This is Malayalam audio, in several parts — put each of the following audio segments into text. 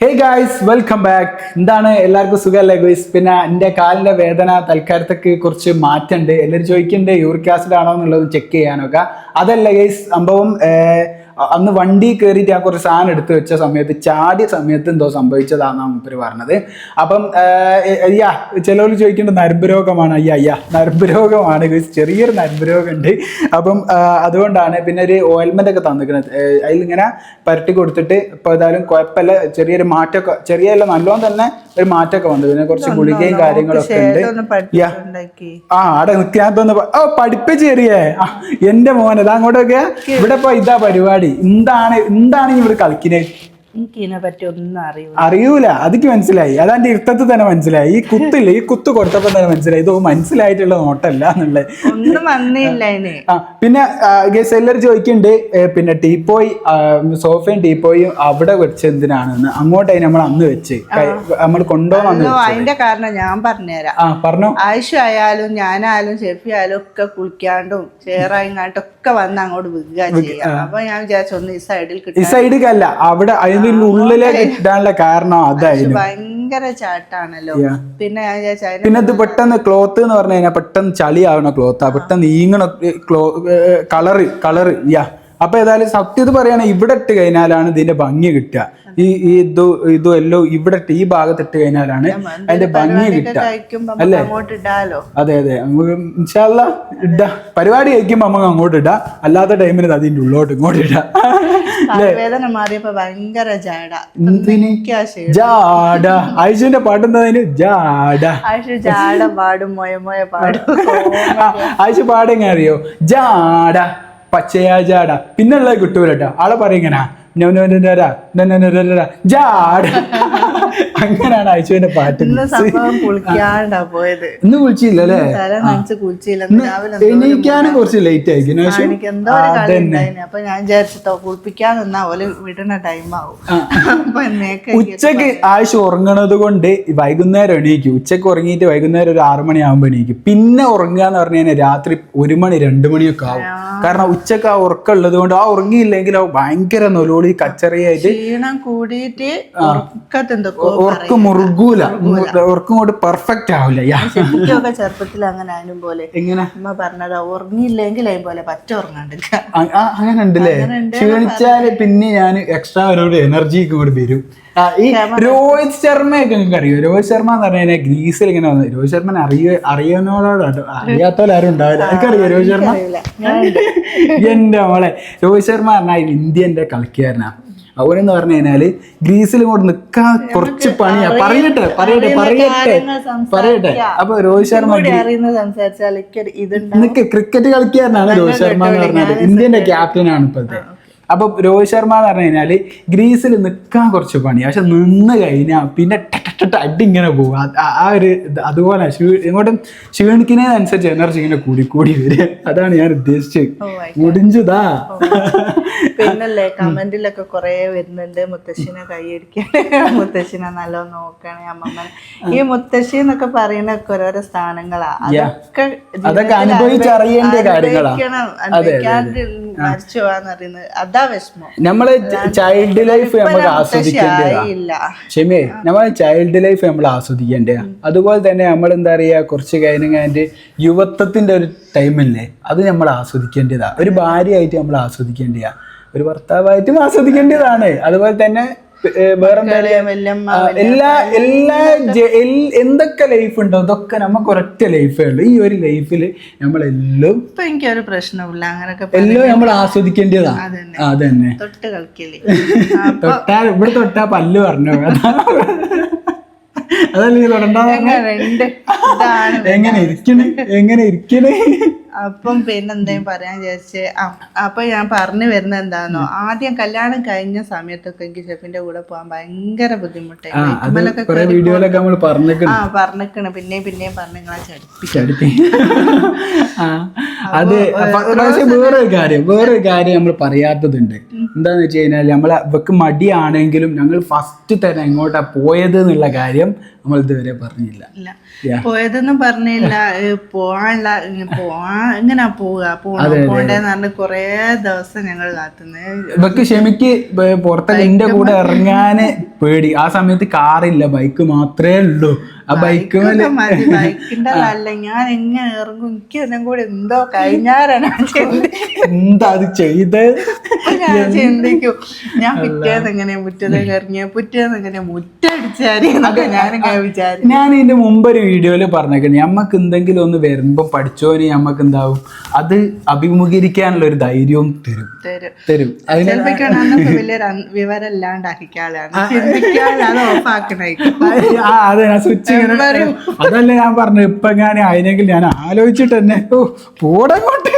ഹേ ഗായ്സ് വെൽക്കം ബാക്ക് എന്താണ്? എല്ലാവർക്കും സുഖമല്ലേ ഗോയ്സ് പിന്നെ എന്റെ കാലിന്റെ വേദന തൽക്കാലത്തേക്ക് കുറച്ച് മാറ്റമുണ്ട്. എല്ലാവരും ചോദിക്കുന്നുണ്ട് യൂറിക് ആസിഡ് ആണോ എന്നുള്ളത് ചെക്ക് ചെയ്യാനൊക്കെ. അതല്ല ഗൈസ് സംഭവം അന്ന് വണ്ടി കയറിയിട്ട് ആ കുറച്ച് സാധനം എടുത്തു വെച്ച സമയത്ത് ചാടിയ സമയത്ത് എന്തോ സംഭവിച്ചതാണെന്നാണ് മൂപ്പര് പറഞ്ഞത്. അപ്പം അയ്യാ ചിലവർ ചോദിക്കേണ്ട നരമ്പ് രോഗമാണ് അയ്യ അയ്യ നരമ്പ് രോഗമാണ് ചെറിയൊരു നരമ്പ് രോഗമുണ്ട് അപ്പം അതുകൊണ്ടാണ് പിന്നെ ഒരു ഓയിൽമെന്റ് ഒക്കെ തന്നിരിക്കുന്നത്. അതിലിങ്ങനെ പരട്ടി കൊടുത്തിട്ട് ഇപ്പോൾ ഏതായാലും കുഴപ്പമില്ല. ചെറിയൊരു മാറ്റമൊക്കെ ചെറിയല്ല നല്ലോണം തന്നെ ഒരു മാറ്റമൊക്കെ വന്നു. പിന്നെ കുറച്ച് ഗുളികയും കാര്യങ്ങളൊക്കെ ഉണ്ട്. ആ അവിടെ നിൽക്കാത്തൊന്ന് ഓ പഠിപ്പിച്ച് ചെറിയേ ആ എന്റെ മോനെ ഇതാ അങ്ങോട്ടൊക്കെ. ഇവിടെ ഇപ്പൊ ഇതാ പരിപാടി. എന്താണ് എന്താണ് ഇവർ കളിക്കുന്നത് എനിക്ക് ഇതിനെ പറ്റി ഒന്നും അറിയില്ല അറിയൂല. അതിക്ക് മനസ്സിലായി. അതാണ്ട് ഇരുത്തത്തിൽ തന്നെ മനസ്സിലായി. ഈ കുത്തില്ല ഈ കുത്ത് കൊടുത്തപ്പോ തന്നെ മനസ്സിലായി. ഇത് മനസ്സിലായിട്ടുള്ള നോട്ടല്ല എന്നുള്ളത്. ഒന്നും വന്നില്ല ആ പിന്നെ ഗസ് എല്ലാവരും ചോദിക്കുന്നുണ്ട് ഏ, പിന്നെ ടീപ്പോയി സോഫയും ടീപ്പോയും അവിടെ വെച്ച് എന്തിനാണെന്ന്. അങ്ങോട്ടായി നമ്മൾ അന്ന് വെച്ച്. നമ്മൾ കൊണ്ടുപോകാൻ അന്ന് അതോ വെച്ചത്. അതിന്റെ കാരണം ഞാൻ പറഞ്ഞുതരാം. ആ പറഞ്ഞോ. ആയിഷ ആയാലും ഞാനായാലും ഷെഫി ആയാലും ഒക്കെ കുളിക്കാണ്ടും ചേറായിങ്ങാണ്ടും ഒക്കെ വന്ന് അങ്ങോട്ട് വിൽക്കുക ചെയ്യാം. അപ്പൊ ഞാൻ വിചാരിച്ചു ഒന്ന് ഈ സൈഡിൽ ഈ സൈഡിലല്ല അവിടെ അതിന്റെ ഉള്ളിലേക്ക് ഇടാനുള്ള കാരണം അതായിരുന്നു. ഭയങ്കര ചാട്ടാണല്ലോ. പിന്നെ പിന്നെ ഇത് പെട്ടെന്ന് ക്ലോത്ത് എന്ന് പറഞ്ഞു കഴിഞ്ഞാൽ പെട്ടെന്ന് ചളിയാവണ ക്ലോത്താ. പെട്ടെന്ന് നീങ്ങണ ക്ലോ കളറ് കളറ് യാ അപ്പൊ ഏതായാലും സത്യം ഇത് പറയുകയാണെങ്കിൽ ഇവിടെ ഇട്ട് കഴിഞ്ഞാലാണ് ഇതിന്റെ ഭംഗി കിട്ടുക. ഈ ഈ ഇത് ഇതും എല്ലാം ഇവിടെ ഇട്ട് ഈ ഭാഗത്ത് ഇട്ട് കഴിഞ്ഞാലാണ് അതിന്റെ ഭംഗി കിട്ടുക. അല്ലേ? അതെ അതെ. നമുക്ക് ഇൻഷാല്ല ഇടാ. പരിപാടി കഴിക്കുമ്പോ നമുക്ക് അങ്ങോട്ട് ഇടാ. അല്ലാത്ത ടൈമിൽ അതിന്റെ ഉള്ളോട്ട് ഇങ്ങോട്ട് ഇടാ. വേദന മാറിയപ്പോ ഭയങ്കര ജാഡ ആയിഷന്റെ പാട്ടെന്തതിന് ജാട ആയിഷ ജാട പാടും മൊയ മൊയ പാടും ഐഷു പാടെങ്ങനെ അറിയോ ജാഡ പച്ചയാ ജാഡ പിന്നുള്ളത് കിട്ടൂലട്ടോ ആളെ പറയങ്ങനാ ജാട അങ്ങനെയാണ് ആയിഷുവിന്റെ പാട്ട് ഇന്ന് അല്ലേ? കുളിച്ചില്ല. രാവിലെ എണീക്കാനും കുറച്ച് ലേറ്റ് ആയിരിക്കും അപ്പൊ ഞാൻ വിചാരിച്ചിട്ടോ കുളിപ്പിക്കാൻ നിന്നാ ഓൽ വിടുന്ന ടൈം ആവും. ഉച്ചയ്ക്ക് ആഴ്ച ഉറങ്ങണത് കൊണ്ട് വൈകുന്നേരം എണീക്കും. ഉച്ചയ്ക്ക് ഉറങ്ങിയിട്ട് വൈകുന്നേരം ഒരു ആറു മണിയാകുമ്പോൾ എണീക്കും. പിന്നെ ഉറങ്ങുക എന്ന് പറഞ്ഞു കഴിഞ്ഞാൽ രാത്രി ഒരു മണി രണ്ടു മണിയൊക്കെ ആവും. കാരണം ഉച്ചയ്ക്ക് ആ ഉറക്കമുള്ളത് കൊണ്ട് ആ ഉറങ്ങിയില്ലെങ്കിൽ ആ ഭയങ്കര നൊലോളി കച്ചറിയായിട്ട് ക്ഷീണം കൂടിയിട്ട് ഉറക്കത്തെന്തൊക്കെ ഉറക്കം മുറുകൂല. ഉറക്കം കൊണ്ട് പെർഫെക്റ്റ് ആവില്ല. ശരിക്കൊക്കെ ചെറുപ്പത്തിൽ അങ്ങനെ ആയാലും പോലെ എങ്ങനെ? അമ്മ പറഞ്ഞത് ഉറങ്ങിയില്ലെങ്കിൽ അതിന് പോലെ പറ്റ ഉറങ്ങാണ്ടിരിക്ക. അങ്ങനെ ഉണ്ടല്ലേ ക്ഷീണിച്ചാൽ പിന്നെ ഞാൻ എക്സ്ട്രാ ഒരു എനർജി കൂടി വരും. ഈ രോഹിത് ശർമ്മയൊക്കെ നിങ്ങൾക്ക് അറിയോ രോഹിത് ശർമ്മ എന്ന് പറഞ്ഞാൽ ഗ്രീസിൽ ഇങ്ങനെ വന്നത് രോഹിത് ശർമ്മനെ അറിയ അറിയുന്നവരോടാട്ടോ അറിയാത്തവരാരും ഉണ്ടാവില്ല. എനിക്കറിയോ രോഹിത് ശർമ്മ? എന്റെ മോളെ രോഹിത് ശർമ്മ പറഞ്ഞാൽ ഇന്ത്യന്റെ കളിക്കാരനാ. അവരെന്ന് പറഞ്ഞു കഴിഞ്ഞാൽ ഗ്രീസിൽ ഇങ്ങോട്ട് നിൽക്കാൻ കുറച്ച് പണിയാ. പറയട്ടെ പറയട്ടെ പറയട്ടെ പറയട്ടെ. അപ്പൊ രോഹിത് ശർമ്മ നിക്ക് ക്രിക്കറ്റ് കളിക്കാരനാണ് രോഹിത് ശർമ്മ എന്ന് പറഞ്ഞാൽ ഇന്ത്യന്റെ ക്യാപ്റ്റനാണ് ഇപ്പോഴത്തെ. അപ്പൊ രോഹിത് ശർമ്മ എന്ന് പറഞ്ഞു കഴിഞ്ഞാൽ ഗ്രീസിൽ നിൽക്കാൻ കുറച്ച് പണി പക്ഷെ നിന്ന് കഴിഞ്ഞാൽ പിന്നെ ട ട ട ട അടി ഇങ്ങനെ പോകും. ആ- ഒരു അതുപോലെ ഇങ്ങോട്ടും ക്ഷീണിക്കുന്നതിനനുസരിച്ച് എനർജി ഇങ്ങനെ കൂടി കൂടി വരിക. അതാണ് ഞാൻ ഉദ്ദേശിച്ചത്. മുടിഞ്ചതാ പിന്നല്ലേ കമന്റിലൊക്കെ കൊറേ വരുന്നുണ്ട്. മുത്തശ്ശിനെ കൈയടിക്കണേ മുത്തശ്ശിനെ നല്ലോണം നോക്കണേ. അമ്മമ്മനെ ഈ മുത്തശ്ശി എന്നൊക്കെ പറയുന്ന ഓരോരോ സ്ഥാനങ്ങളാ അതൊക്കെ അതൊക്കെ അനുഭവിച്ചറിയേണ്ട കാര്യങ്ങളാണ് മരിച്ചു അതാ വിഷമം. നമ്മളെ ചൈൽഡ് ലൈഫ് നമ്മൾ ആസ്വദിക്കേണ്ടതാ. ക്ഷമേ നമ്മളെ ചൈൽഡ് ലൈഫ് നമ്മൾ ആസ്വദിക്കേണ്ട അതുപോലെ തന്നെ നമ്മൾ എന്താ പറയാ കുറച്ച് കഴിഞ്ഞാൽ യുവത്വത്തിന്റെ ഒരു ടൈമില്ലേ അത് നമ്മൾ ആസ്വദിക്കേണ്ടതാ. ഒരു ഭാര്യ ആയിട്ട് നമ്മൾ ആസ്വദിക്കേണ്ടതാ. ഒരു ഭർത്താവായിട്ടും ആസ്വദിക്കേണ്ടതാണ്. അതുപോലെ തന്നെ എല്ലാ എല്ലാ എന്തൊക്കെ ലൈഫ് ഉണ്ടോ? അതൊക്കെ നമുക്ക് ഒരൊറ്റ ലൈഫേ ഉള്ളൂ. ഈ ഒരു ലൈഫിൽ നമ്മളെല്ലാം ഇപ്പൊ എനിക്കൊരു പ്രശ്നമില്ല അങ്ങനൊക്കെ എല്ലാം നമ്മൾ ആസ്വദിക്കേണ്ടതാ. അതന്നെ. തന്നെ അതന്നെ. തൊട്ട് കളിക്കൽ. തൊട്ടാ ഇവിടെ തൊട്ടാ പല്ല് പറഞ്ഞു. അതല്ലേ തൊടണ്ടാ എങ്ങനെ? ഇരിക്കണേ? എങ്ങനെ ഇരിക്കണ്? അപ്പം പിന്നെ എന്തേലും പറയാൻ വിചാരിച്ച് അപ്പൊ ഞാൻ പറഞ്ഞു വരുന്ന എന്താണോ ആദ്യം കല്യാണം കഴിഞ്ഞ സമയത്തൊക്കെ എനിക്ക് ഷെഫിന്റെ കൂടെ പോകാൻ ഭയങ്കര ബുദ്ധിമുട്ടായിരുന്നു ആ പറഞ്ഞിക്കണ്. പിന്നെയും പിന്നെയും പറഞ്ഞു നിങ്ങളെ ചടിപ്പി. അത് വേറൊരു കാര്യം വേറൊരു കാര്യം നമ്മൾ പറയാത്തതുണ്ട്. എന്താന്ന് വെച്ച് കഴിഞ്ഞാൽ നമ്മൾ ഇവക്ക് മടിയാണെങ്കിലും ഞങ്ങൾ ഫസ്റ്റ് തന്നെ എങ്ങോട്ടാ പോയത് എന്നുള്ള കാര്യം നമ്മൾ ഇതുവരെ പറഞ്ഞില്ല. പോയതെന്നും പറഞ്ഞില്ല. പോവാനുള്ള പോവാ ഇങ്ങനെ പോവുക പോണോ പോണ്ടേന്ന് പറഞ്ഞ് കൊറേ ദിവസം ഞങ്ങൾ കാത്തുന്നത് ഇവക്ക് ക്ഷമിക്ക് പുറത്തൊക്കെ എന്റെ കൂടെ ഇറങ്ങാന് പേടി. ആ സമയത്ത് കാറില്ല ബൈക്ക് മാത്രമേ ഉള്ളൂ. ആ ബൈക്ക് മതി. ബൈക്കിന്റെ അല്ല ഞാൻ എങ്ങനെ ഇറങ്ങും? എനിക്ക് എല്ലാം കൂടെ എന്തോ കഴിഞ്ഞാലാണ് എന്താ അത് ചെയ്ത്? ഞാൻ ചിന്തിക്കും. ഞാൻ പിറ്റേന്ന് എങ്ങനെ മുറ്റത്തേക്ക് ഇറങ്ങിയ? പിറ്റേന്ന് എങ്ങനെ മുറ്റടിച്ചാരി ഞാനിങ്ങനെ വിചാരിക്കും. ഞാൻ ഇതിന്റെ മുമ്പ് ഒരു വീഡിയോയിൽ പറഞ്ഞേക്കണേ. നമ്മക്ക് എന്തെങ്കിലും ഒന്ന് വരുമ്പോ പഠിച്ചോന് നമ്മക്ക് എന്താവും? അത് അഭിമുഖീകരിക്കാനുള്ള ഒരു ധൈര്യവും തരും. തരും. തരും. അതിന് ചിലപ്പോഴാണ് വലിയൊരു അൻ- വിവരം ഇല്ലാണ്ടാക്കിക്കാളാണ് ചിന്തിക്കാൻ ആ അതെ. സ്വിച്ച് ഇങ്ങനെ അതല്ല ഞാൻ പറഞ്ഞു ഇപ്പൊ ഞാൻ അതിനെങ്കിൽ ഞാൻ ആലോചിച്ചിട്ട് തന്നെ. ഓ പോടങ്ങോട്ട്.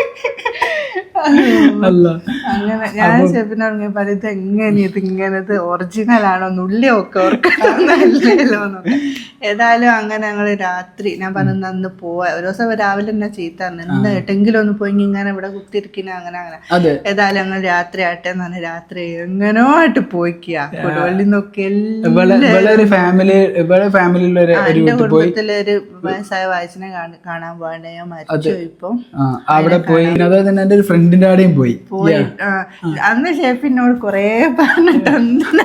അല്ല. അങ്ങനെ ഞാൻ ഷെഫിന് ഇറങ്ങിയപ്പോ ഇത് എങ്ങനെ ഇത് ഇങ്ങനത് ഒറിജിനൽ ആണോ? നുള്ളിയൊക്കെ ഓർക്കണമെന്നല്ലോ ഏതായാലും അങ്ങനെ ഞങ്ങൾ രാത്രി ഞാൻ പറഞ്ഞു അന്ന് പോവാ. ഒരു ദിവസം രാവിലെ തന്നെ ചീത്ത എന്ന് എട്ടെങ്കിലും ഒന്ന് പോയി ഇങ്ങനെ ഇവിടെ കുത്തിരിക്കുന്ന അങ്ങനെ അങ്ങനെ. ഏതായാലും ഞങ്ങൾ രാത്രി ആട്ടെ എന്ന് പറഞ്ഞ്. രാത്രി എങ്ങനോ ആയിട്ട് പോയിക്കുക കൊടുവള്ളി നോക്കി ഫാമിലി കുടുംബത്തിലെ ഒരു വയസ്സായ വായിച്ചിനെ കാണാൻ പോവാണ്ട്. ഞാൻ മരിച്ചു ഇപ്പൊ. അവിടെ പോയി. അതുപോലെ തന്നെ എന്റെ ഒരു ഫ്രണ്ടിന്റെ ആടെയും പോയി. പോയി. അന്ന് ഷേഫിനോട് കൊറേ പറഞ്ഞിട്ട്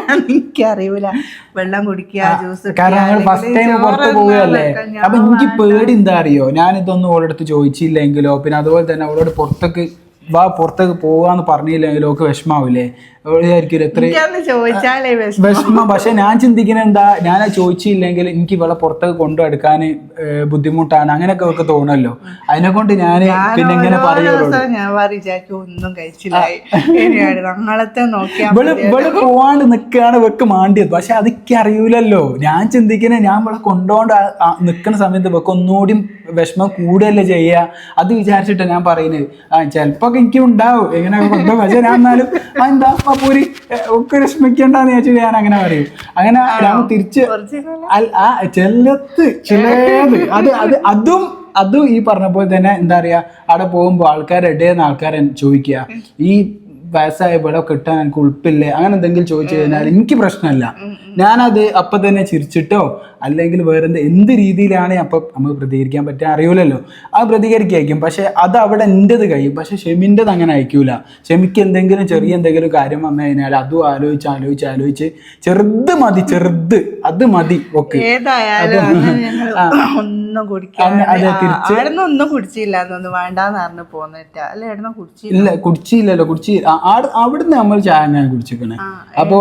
എനിക്ക് അറിയൂല വെള്ളം കുടിക്കുക ജ്യൂസ് കാരണം ഞങ്ങൾ ഫസ്റ്റ് ടൈം പുറത്ത് പോവുകയല്ലേ? അപ്പൊ എനിക്ക് പേടി എന്താ അറിയോ? ഞാൻ ഇതൊന്നും ഓളടുത്ത് ചോദിച്ചില്ലെങ്കിലോ പിന്നെ അതുപോലെ തന്നെ അവളോട് പുറത്തേക്ക് വാ പുറത്തേക്ക് പോവാന്ന് പറഞ്ഞില്ലെങ്കിലോ ഒക്കെ വിഷമാവില്ലേ വിഷമം. പക്ഷെ ഞാൻ ചിന്തിക്കുന്ന എന്താ ഞാൻ ചോദിച്ചില്ലെങ്കിൽ എനിക്ക് ഇവളെ കൊണ്ടു എടുക്കാൻ ബുദ്ധിമുട്ടാണ്. അങ്ങനെയൊക്കെ അവർക്ക് തോന്നല്ലോ അതിനെ കൊണ്ട് ഞാൻ പിന്നെ ഇങ്ങനെ ഇവൾ പോവാണ്ട് നിക്കാണ് വെക്ക് മാണ്ടിയത്. പക്ഷെ അതൊക്കെ അറിയൂലല്ലോ. ഞാൻ ചിന്തിക്കുന്ന ഞാൻ ഇവളെ കൊണ്ടോണ്ട് ആ സമയത്ത് വെക്ക് ഒന്നുകൂടി വിഷമം കൂടുതലല്ലേ ചെയ്യുക അത് വിചാരിച്ചിട്ട് ഞാൻ പറയുന്നത്. ആ ചിലപ്പോ എനിക്ക് ഉണ്ടാവും. എങ്ങനെ കൊണ്ടുപോകും. പക്ഷെ ഞാൻ എന്നാലും എന്താ പൂരി ഒക്കെ വിഷമിക്കണ്ടെന്ന് ചോദിച്ചാൽ ഞാൻ അങ്ങനെ പറയും. അങ്ങനെ ഞാൻ തിരിച്ച് ആ ചെല്ലത്ത് ചിലത് അത് അത് അതും അതും ഈ പറഞ്ഞ പോലെ തന്നെ എന്താ പറയാ അവിടെ പോകുമ്പോ ആൾക്കാർ ഇടയെന്ന് ആൾക്കാരെ ചോദിക്കുക. ഈ വയസ്സായ ഇവിടെ കിട്ടാൻ എനിക്ക് ഉൾപ്പില്ലേ അങ്ങനെ എന്തെങ്കിലും ചോദിച്ചു കഴിഞ്ഞാൽ എനിക്ക് പ്രശ്നമല്ല. ഞാനത് അപ്പൊ തന്നെ ചിരിച്ചിട്ടോ അല്ലെങ്കിൽ വേറെ എന്ത് രീതിയിലാണ് അപ്പൊ നമുക്ക് പ്രതികരിക്കാൻ പറ്റാൻ അറിയൂലല്ലോ. ആ പ്രതികരിക്കായിരിക്കും. പക്ഷെ അത് അവിടെ എന്റെത് കഴിയും. പക്ഷെ ഷെമിന്റെത് അങ്ങനെ അയക്കൂല. ഷെമിക്ക് എന്തെങ്കിലും ചെറിയ എന്തെങ്കിലും കാര്യം വന്നു കഴിഞ്ഞാൽ അതും ആലോചിച്ച് ആലോചിച്ച് ആലോചിച്ച് ചെറുത് മതി ചെറുത്. അത് മതി ഓക്കെ. ഏതായാലും ഒന്നും കുടിക്കാതെ അതെ, ഒന്നും കുടിച്ചില്ല എന്നൊന്നും വേണ്ടെന്ന് പറഞ്ഞു പോന്നിട്ട് അല്ല എവിടുന്ന് കുടിച്ചില്ല? ഇല്ല കുടിച്ചില്ലല്ലോ കുടിച്ചി അവിടുന്ന് നമ്മൾ ചായ തന്നെയാണ് കുടിച്ചിരിക്കണേ അപ്പൊ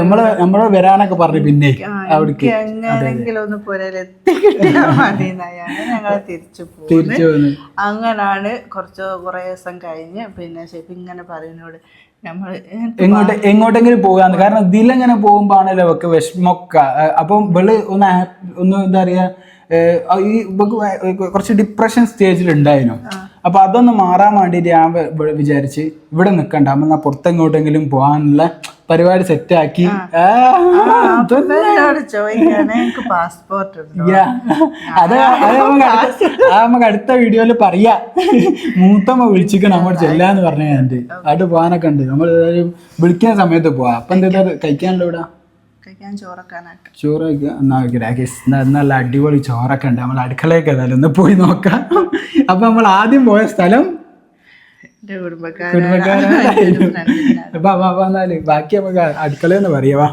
നമ്മൾ നമ്മൾ വരാനൊക്കെ പറഞ്ഞു പിന്നെ അവിടേക്ക്. എങ്ങനെങ്കിലും ഒന്ന് പുരലെത്തി മതി ഞങ്ങൾ തിരിച്ചു അങ്ങനാണ് കുറച്ച് കുറേ ദിവസം കഴിഞ്ഞ് പിന്നെ ഷെഫ് ഇങ്ങനെ പറയുന്നോട് എങ്ങോട്ട് എങ്ങോട്ടെങ്കിലും പോകാന്ന്. കാരണം ഇതിലെങ്ങനെ പോകുമ്പോ ആണല്ലോ ഒക്കെ വിഷമൊക്കെ അപ്പം വെൾ ഒന്ന് ഒന്ന് എന്താ പറയാ ഈ കുറച്ച് ഡിപ്രഷൻ സ്റ്റേജിൽ ഉണ്ടായിരുന്നു അപ്പൊ അതൊന്ന് മാറാൻ വേണ്ടിയിട്ട് ഞാൻ വിചാരിച്ച് ഇവിടെ ഇവിടെ നിക്കണ്ട നമ്മ പുറത്തെങ്ങോട്ടെങ്കിലും പോകാനുള്ള പരിപാടി സെറ്റ് ആക്കി. അത് അത് നമുക്ക് അടുത്ത അത് വീഡിയോയിൽ പറയാ. മൂത്തമ്മ വിളിച്ചിക്കണം നമ്മൾ ചെല്ലാന്ന് പറഞ്ഞു ഞാൻ അവിടെ പോകാനൊക്കെ ഉണ്ട്. നമ്മൾ വിളിക്കുന്ന സമയത്ത് പോവാ. അപ്പൊ എന്താ കഴിക്കാനുള്ള ഇവിടെ? കഴിക്കാൻ ചോറക്കാനാക്കാം ചോറ് കഴിക്കുക എന്നാ വെക്കട്ടെ എന്നാ നല്ല അടിപൊളി ചോറൊക്കെ ഉണ്ട്. നമ്മൾ അടുക്കളയൊക്കെ ഏതായാലും ഒന്ന് പോയി നോക്കാം. അപ്പൊ നമ്മൾ ആദ്യം പോയ സ്ഥലം? കുടുംബക്കാരാണ്. ബാക്കി നമുക്ക് അടുക്കളയെന്ന് എന്ന്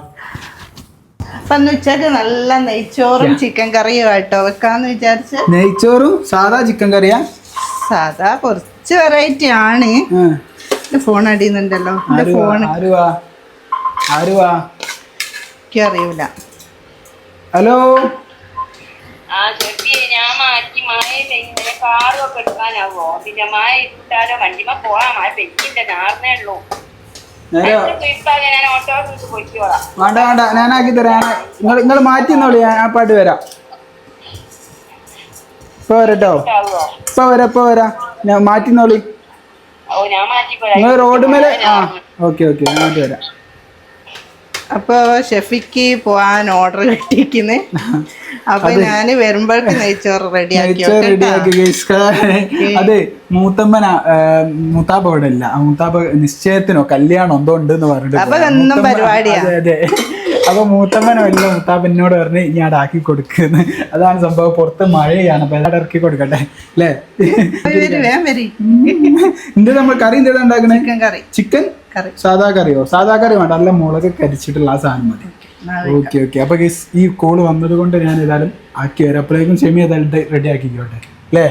അപ്പൊ ഉച്ചയ്ക്ക് നല്ല നെയ്ച്ചോറും ചിക്കൻ കറിയും ആട്ടോ വെക്കാന്ന് വിചാരിച്ച്. നെയ്ച്ചോറും സാധാ ചിക്കൻ കറിയാ സാധാ കുറച്ച് വെറൈറ്റി ആണ്. ഫോൺ അടിയുന്നുണ്ടല്ലോ. ഫോൺ ആരുവാ? ആരുവാ? എനിക്ക് അറിയൂല. ഹലോ? ആ ഞാൻ മാറ്റി. മായ പെയ്യുന്നതിന് കാറും ഒക്കെ എടുക്കാനാവോ? പിന്നെ മായ ഇട്ടാലോ വണ്ടിമ പോവാ. മായ നാർന്നേ ഉള്ളൂ. ഞാൻ ഓട്ടോ വിളിച്ച് പൊയ്ക്കോളാം. വേണ്ട വേണ്ട. ഞാനാക്കി തരാം. നിങ്ങൾ നിങ്ങൾ മാറ്റി നോളി ഞാൻ ആ പാട്ട് വരാം. ഇപ്പൊ വരട്ടോ ഇപ്പൊ വരാം ഇപ്പൊ വരാം. ഞാൻ മാറ്റി നോളി ഓ ഞാൻ മാറ്റിക്കോളാം. നിങ്ങൾ റോഡ് മേലെ ആ ഓക്കെ ഓക്കെ. ഞാൻ മാറ്റി വരാം. അപ്പൊ ഷെഫിക്ക് പോവാൻ ഓർഡർ കിട്ടിയിരിക്കുന്നത് അപ്പൊ ഞാൻ വരുമ്പോഴേക്ക് നെയ്ച്ചോറ് റെഡിയാക്കി അതെ മൂത്തമ്മന മൂത്താപ്പ ഇവിടെ ഇല്ല. മൂത്താപ്പ നിശ്ചയത്തിനോ കല്യാണം എന്തോ ഉണ്ട് എന്ന് പറഞ്ഞിട്ട് അപ്പൊ മൂത്തമ്മ- പരിപാടിയാ. അതെ. അപ്പൊ മൂത്തമ്മനോ ഇല്ല മൂത്താപ്പനോട് പറഞ്ഞ് ഞാൻ ആക്കി കൊടുക്കുന്നു. അതാണ് സംഭവം. പുറത്ത് മഴയാണ് അപ്പൊ എല്ലാവരും ഇറക്കി കൊടുക്കട്ടെ. അല്ലേ? എന്റെ നമ്മൾ കറി എന്താ ഉണ്ടാക്കണേ? ചിക്കൻ കറി ചിക്കൻ കറി സാധാ കറിയോ? സാധാ കറി വേണ്ട. നല്ല മുളക് കരിച്ചിട്ടുള്ള ആ സാധനം മതി. ഓക്കെ ഓക്കെ അപ്പൊ ഈ കോൾ വന്നത് കൊണ്ട് ഞാൻ ഏതായാലും ആക്കി വരാം അപ്പോഴേക്കും ക്ഷമി ഏതായാലും റെഡി ആക്കിക്കോട്ടെ. അല്ലേ?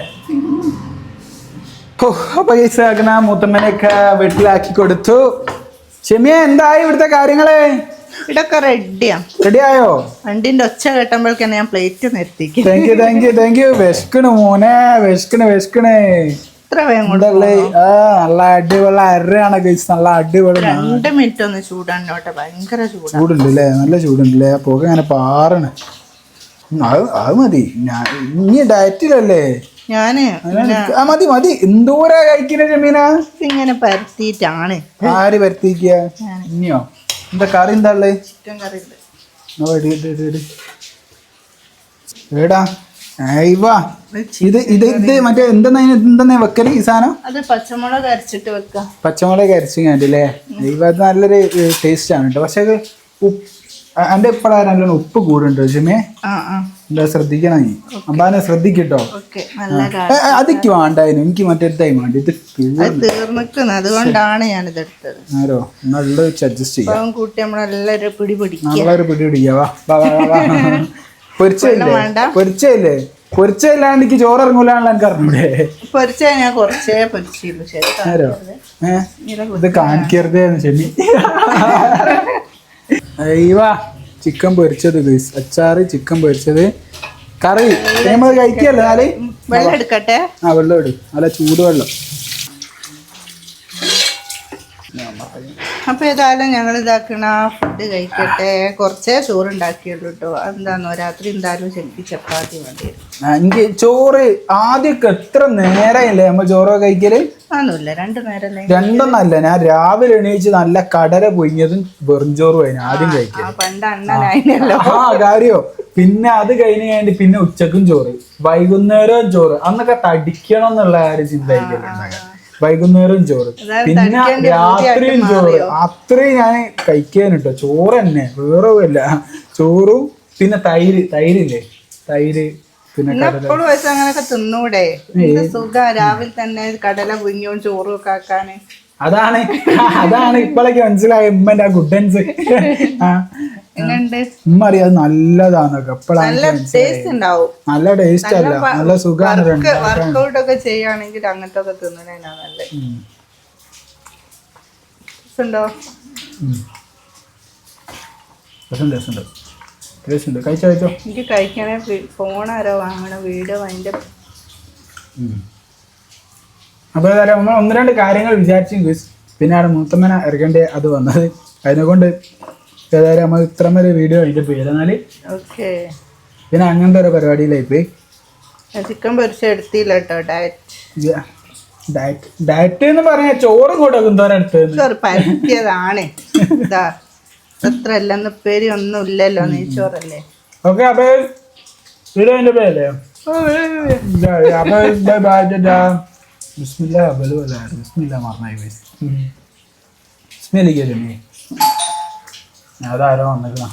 അപ്പൊ ഗൈസ് ആക്കണ മൂത്തമ്മനെയൊക്കെ വീട്ടിലാക്കി കൊടുത്തു. ക്ഷമിയ എന്തായി ഇവിടുത്തെ കാര്യങ്ങൾ? ഇതൊക്കെ റെഡിയാ റെഡിയായോ വണ്ടിന്റെ ഒച്ച കേട്ടുമ്പോഴേക്കാണ് ഞാൻ plate നിർത്തിക്കും. Thank you thank you thank you വിശക്കണ് മോനെ വിശക്കണ് വിശക്കണേ. ഇത്ര വേഗം കൊണ്ട് ഉണ്ടല്ലേ ആ നല്ല അടിപൊളി അരയാണ് നല്ല അടിപൊളി രണ്ട് മിനിറ്റ് ഒന്ന് ചൂടാണ്ടോട്ടെ ഭയങ്കര ചൂടാ. ചൂടുണ്ട് അല്ലേ നല്ല ചൂടുണ്ടല്ലേ? പുക ഇങ്ങനെ പാറണ്. അത് അത് മതി. ഞാൻ ഇനി ഡയറ്റിലല്ലേ ഞാൻ ആ മതി മതി. എന്തോരാ കഴിക്കുന്ന ജമീന? ഇങ്ങനെ പരത്തിയിട്ടാണ്. ആര് പരത്തിക്കോ ഇനിയോ എന്താ കറി എന്താ ഉള്ളേ? ചിക്കൻ കറി ഉണ്ട്. എടി, ഇത് ഇത് ഇത് മറ്റേ എന്തെന്നാ എന്തെന്നാ വെക്കൽ ഈ സാധനം? അത് പച്ചമുളക് അരച്ചിട്ട് വെക്കാം. പച്ചമുളക് അരച്ചു കണ്ടില്ലേ അയ്യോ അത് നല്ലൊരു ടേസ്റ്റ് ആണ് കേട്ടോ പക്ഷെ ഉപ്പ് എന്റെ ഇപ്പോഴാ നല്ലോണം ഉപ്പ് കൂടുണ്ട് ജിമേ. എന്താ ശ്രദ്ധിക്കണം? നീ അമ്പാനെ ശ്രദ്ധിക്കട്ടോ. അതിക്ക് വേണ്ടായിരുന്നു. എനിക്ക് മറ്റേ വേണ്ടി. ഇത് തീർന്നിക്കുന്നു. അതുകൊണ്ടാണ് ഞാൻ ഇതെടുത്തത് ആരോ? നല്ല അഡ്ജസ്റ്റ് ചെയ്യാം. കൂട്ടി പിടി പിടി പിടിക്കാ പൊരിച്ചല്ലേ? പൊരിച്ചല്ലേ പൊരിച്ചില്ലാണ്ട് എനിക്ക് ചോറ് ഇറങ്ങൂലാണല്ലോ എനിക്ക് അറിഞ്ഞൂടെ? പൊരിച്ച ഞാൻ കുറച്ചേ പൊരിച്ചു ഇത് കാണിക്കരുതേ ചെമ്മി അയ്യവാ ചിക്കൻ പൊരിച്ചത് ഗൈസ് അച്ചാറ് ചിക്കൻ പൊരിച്ചത്. കറി. നമ്മൾ കഴിക്കല്ലോ നാല്? വെള്ളം എടുക്കട്ടെ? ആ വെള്ളം എടു നല്ല ചൂടുവെള്ളം. അപ്പൊ ഏതായാലും ഞങ്ങൾ ഇതാക്കണ ഫുഡ് കഴിക്കട്ടെ. കുറച്ചേ ചോറ് ഉണ്ടാക്കിയുള്ളൂ കേട്ടോ എന്താന്നോ രാത്രി എന്തായാലും ശരിക്കും ചപ്പാത്തി വേണ്ടി എനിക്ക് ചോറ് ആദ്യമൊക്കെ എത്ര നേരമില്ലേ നമ്മൾ ചോറൊക്കെ കഴിക്കൽ? രണ്ടു നേരം? രണ്ടൊന്നല്ല ഞാൻ രാവിലെ എണീച്ച് നല്ല കടല പൊയിഞ്ഞതും വെറുംചോറും അതിന് ആദ്യം കഴിക്കൽ. ആ. പണ്ട് അണ്ണനായിനല്ലോ ആ കാര്യോ. പിന്നെ അത് കഴിഞ്ഞ് കഴിഞ്ഞ് പിന്നെ ഉച്ചക്കും ചോറ്. വൈകുന്നേരവും ചോറ്. അന്നൊക്കെ തടിക്കണം എന്നുള്ള ആ ഒരു ചിന്ത വൈകുന്നേരവും ചോറ്. പിന്നെ രാത്രിയും ചോറ്. അത്രയും ഞാൻ കഴിക്കാൻ കേട്ടോ ചോറ് തന്നെ. വേറെ ചോറും പിന്നെ തൈര്. തൈരില്ലേ? തൈര്. എപ്പോഴും വെച്ച് അങ്ങനെയൊക്കെ തിന്നൂടെ? സുഖ? രാവിലെ തന്നെ കടല പുഞ്ഞവും ചോറും ഒക്കെ ആക്കാന്. അതാണ്. അതാണ് ഇപ്പോഴൊക്കെ മനസ്സിലായ ഉമ്മന്റെ ആ ഗുഡൻസ് ഉമ്മ അറിയാം അത് നല്ലതാന്നൊക്കെ. എപ്പോഴാണ് നല്ല ടേസ്റ്റ് അല്ല. നല്ല സുഖമാണ് വർക്കൗട്ട് ഒക്കെ ചെയ്യുകയാണെങ്കിൽ അങ്ങനത്തെ ഒക്കെ തിന്നണേനാ നല്ലത്. ഉണ്ടോ രസമുണ്ട് രസമുണ്ട്. കഴിച്ചോ കഴിച്ചോ? എനിക്ക് കഴിക്കണേ ഫോൺ ആരോ വാങ്ങണം വീഡിയോ അതിന്റെ അപ്പോൾ ഏതായാലും നമ്മൾ ഒന്ന് രണ്ട് കാര്യങ്ങൾ വിചാരിച്ചു ഗുസ് പിന്നെ അവിടെ മൂത്തമ്മന ഇറക്കേണ്ട അത് വന്നത്. അതിനെക്കൊണ്ട് ഏതായാലും നമ്മൾ ഇത്ര വരെ വീഡിയോ അതിന്റെ പേരെന്നാൽ ഓക്കെ പിന്നെ അങ്ങനത്തെ ഒരു പരിപാടിയിലായി പോയി. ചിക്കൻ പൊരിച്ച എടുത്തില്ല കേട്ടോ ഡയറ്റ് ഡയറ്റ് ഡയറ്റ് എന്ന് പറഞ്ഞാൽ ചോറും കൂടെ എന്തോരം എടുത്തത് പരത്തിയതാണ്. ഇതാ. അത്ര അല്ലെന്ന് പേര് ഒന്നും ഇല്ലല്ലോ നെയ്ച്ചോറല്ലേ ഓക്കെ അപ്പൊ വീഡിയോ അതിന്റെ പേരല്ലേ? ബൈ ബൈ ബിസ്മില്ല ബലുവല്ല ബിസ്മില്ല മറന്നായി പോയി. ബിസ്മില്ലിക്കല്ലേ നീ അതാരോ വന്നിരുന്ന?